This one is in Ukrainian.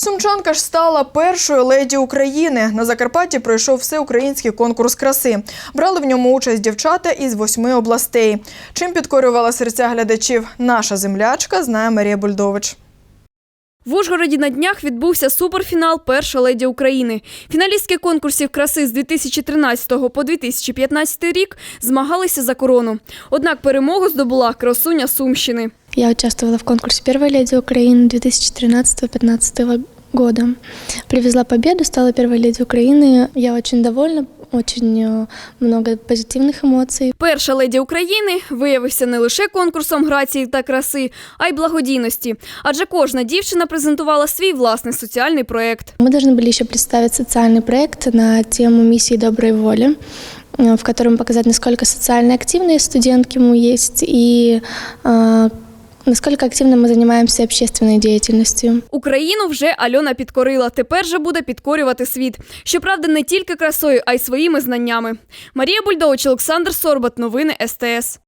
Сумчанка ж стала першою леді України. На Закарпатті пройшов всеукраїнський конкурс краси. Брали в ньому участь дівчата із восьми областей. Чим підкорювала серця глядачів наша землячка, знає Марія Бульдович. В Ужгороді на днях відбувся суперфінал Перша леді України. Фіналістки конкурсів краси з 2013 по 2015 рік змагалися за корону. Однак перемогу здобула красуня Сумщини. Я участвовала в конкурсе «Первая леди Украины» 2013-2015 года. Привезла победу, стала первой леди Украины. Я очень довольна, очень э, много позитивных эмоций. Перша леді України виявився не лише конкурсом грації та краси, а й благодійності. Адже кожна дівчина презентувала свій власний соціальний проєкт. Мы должны были еще представить социальный проект на тему миссии доброй воли, э, в котором показать, насколько социально активные студентки мы есть и э, насколько активно мы занимаемся общественной деятельностью. Україну вже Альона підкорила. Тепер же буде підкорювати світ. Щоправда, не тільки красою, а й своїми знаннями. Марія Бульдович, Олександр Сорбат. Новини СТС.